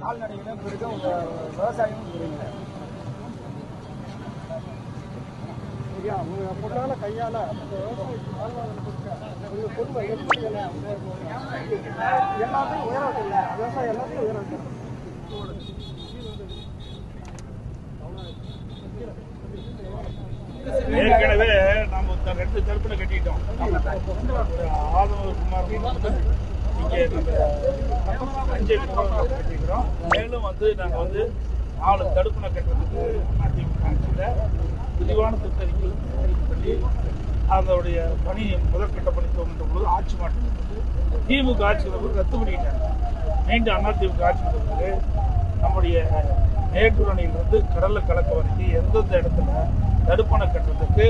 கால்நடைகளும் இருக்கு விவசாயமும் இருக்குங்க ஐயா உங்க பொருளால கையால உங்க குடும்பம் எப்படி எல்லாத்தையும் உயர விவசாயம் எல்லாத்தையும் ஏற்கனவே நம்ம ரெண்டு தடுப்புல கட்டிட்டோம். ஆதவ குமார் இங்கே அஞ்சு கட்டிக்கிறோம் மேலும் வந்து நாங்க வந்து நாலு தடுப்பணை கட்டுறதுக்கு அதிமுக விரிவான திட்டறிக்கை பண்ணி அதனுடைய பணி முதற்கட்ட பணி துவங்கின்ற பொழுது ஆட்சி மாற்றம். திமுக ஆட்சி ரத்து பண்ணிட்டாங்க. மீண்டும் அதிமுக ஆட்சி வந்த பிறகு நம்முடைய மேட்டூர் அணையிலிருந்து கடல்ல கலக்க வரைக்கும் எந்தெந்த இடத்துல தடுப்பணை கட்டுறதுக்கு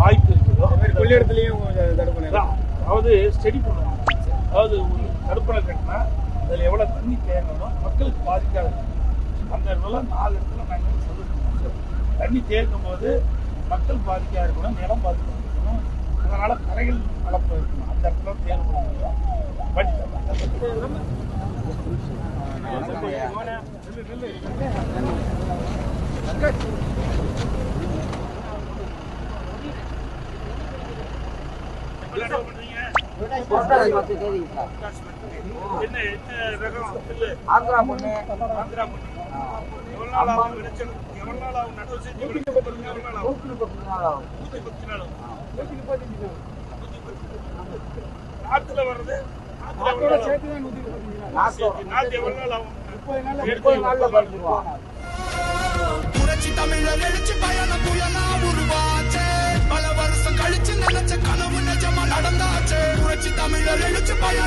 வாய்ப்பு இருக்குதோ கொள்ளிடத்துலயும் தடுப்பு அதான், அதாவது ஸ்டடி பண்ணணும். அதாவது தடுப்பணை கட்டினா அதில் எவ்வளோ தண்ணி தேங்கணும் மக்களுக்கு பாதிக்காது. அந்த இடத்துல நாலு இடத்துல நாங்கள் சொல்லிருக்கோம் தண்ணி தேக்கும் போது மக்கள் பாதிக்காது இருக்கணும் நிலம் பாதிக்கணும் இருக்கணும் அதனால கரைகள் வளர்ப்பு இருக்கணும். அந்த இடத்துல தேர்வு முடியும் பட் என்ன ஆந்திரா பொண்ணு ஆந்திரா பண்ணி எவ்வளவு நாள் ஆகும் விளைச்சல் எவ்வளவு நாள் ஆகும் நடவு செஞ்சு எவ்வளவு நாள் ஆகும்? நூற்றி பத்து நாள் ஆகும் நூத்தி பத்து நாள். ஆகும் நாத்துல வர்றது நாத்துல எவ்வளவு நாள் ஆகும்? நாற்பது நாத்து எவ்வளவு நாள் ஆகும் முப்பது நாள்ல பறிச்சிருவான் la lucha para